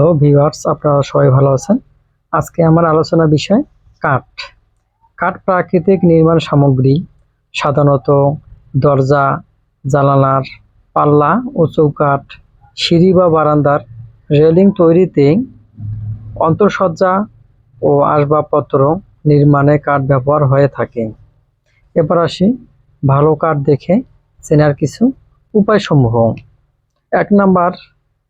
Hello viewers, আপনারা সবাই ভালো আছেন? আজকে আমার আলোচনা বিষয় কাঠ। কাঠ প্রাকৃতিক নির্মাণ সামগ্রী, সাধারণত দরজা, জানালার পাল্লা ও চৌকাঠ, সিঁড়ি বা বারান্দার রেলিং তৈরিতে অন্তঃসজ্জা ও আসবাবপত্র নির্মাণে কাঠ ব্যবহার হয়ে থাকে। এবার আসি ভালো কাঠ দেখে চেনার কিছু উপায়সমূহ। এক নাম্বার,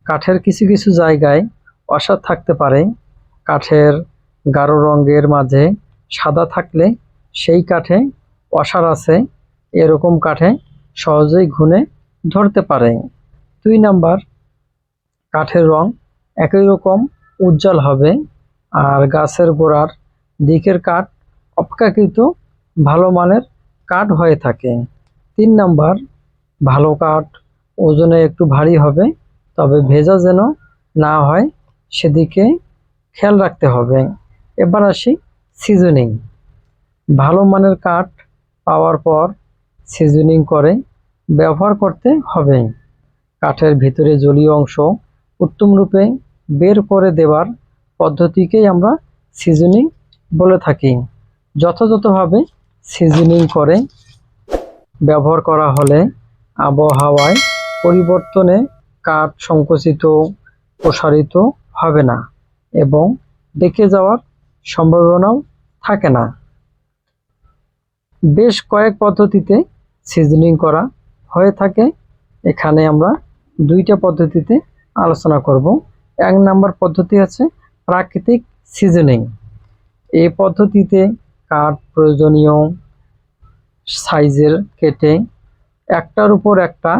কাঠের কিছু কিছু জায়গায় অসার থাকতে পারে। কাঠের গাঢ় রঙের মাঝে সাদা থাকলে সেই কাঠে অসার আছে। এরকম কাঠে সহজেই ঘুণে ধরতে পারে। দুই নাম্বার, কাঠের রং একই রকম উজ্জ্বল হবে আর গাছের গোড়ার দিকের কাঠ অপেক্ষাকৃত ভালো মানের কাঠ হয়ে থাকে। তিন নাম্বার, ভালো কাঠ ওজনে একটু ভারী হবে, তবে ভেজা যেন না হয় সেদিকে খেয়াল রাখতে হবে। এবার আসি সিজনিং ভালো মানের কাঠ পাওয়ার পর সিজনিং করে ব্যবহার করতে হবে। কাঠের ভিতরে জলীয় অংশ উত্তম রূপে বের করে দেওয়ার পদ্ধতিকেই আমরা সিজনিং বলে থাকি। যথাযথভাবে সিজনিং করে ব্যবহার করা হলে আবহাওয়ায় পরিবর্তনে কাঠ সংকুচিত, প্রসারিত হবে না এবং ডেকে যাওয়ার সম্ভাবনাও থাকে না। বেশ কয়েক পদ্ধতিতে সিজনিং করা হয়ে থাকে। এখানে আমরা দুইটা পদ্ধতিতে আলোচনা করব। এক নাম্বার পদ্ধতি হচ্ছে প্রাকৃতিক সিজনিং এই পদ্ধতিতে কাঠ প্রয়োজনীয় সাইজের কেটে একটার উপর একটা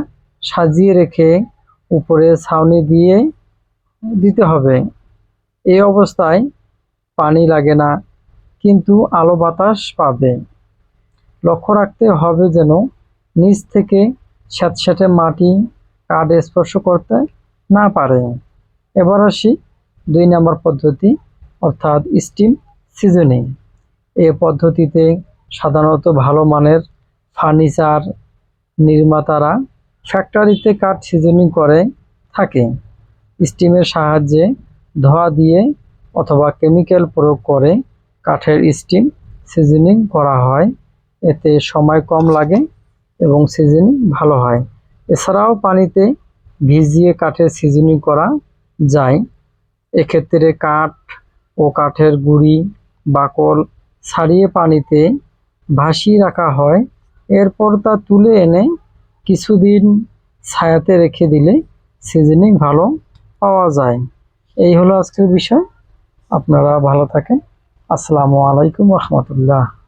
সাজিয়ে রেখে উপরে ছাউনি দিয়ে দিতে হবে। এই অবস্থায় পানি লাগে না, কিন্তু আলো বাতাস পাবে। লক্ষ্য রাখতে হবে যেন নিচ থেকে স্যাঁতস্যাঁতে মাটি কাঠ স্পর্শ করতে না পারে। এবার আসি দুই নম্বর পদ্ধতি, অর্থাৎ স্টিম সিজনিং। এ পদ্ধতিতে সাধারণত ভালো মানের ফার্নিচার নির্মাতারা ফ্যাক্টরিতে কাঠ সিজনিং করে থাকে। স্টিমের সাহায্যে ধোয়া দিয়ে অথবা কেমিক্যাল প্রয়োগ করে কাঠের স্টিম সিজনিং করা হয়। এতে সময় কম লাগে এবং সিজনিং ভালো হয়। এছাড়াও পানিতে ভিজিয়ে কাঠের সিজনিং করা যায়। এক্ষেত্রে কাঠ ও কাঠের গুঁড়ি, বাকল ছাড়িয়ে পানিতে ভাসিয়ে রাখা হয়। এরপর তা তুলে এনে কিছুদিন ছায়াতে রেখে দিলে সিজনিং ভালো পাওয়া যায়। এই হলো আজকের বিষয়। আপনারা ভালো থাকেন। আসসালামু আলাইকুম রহমতুল্লাহ।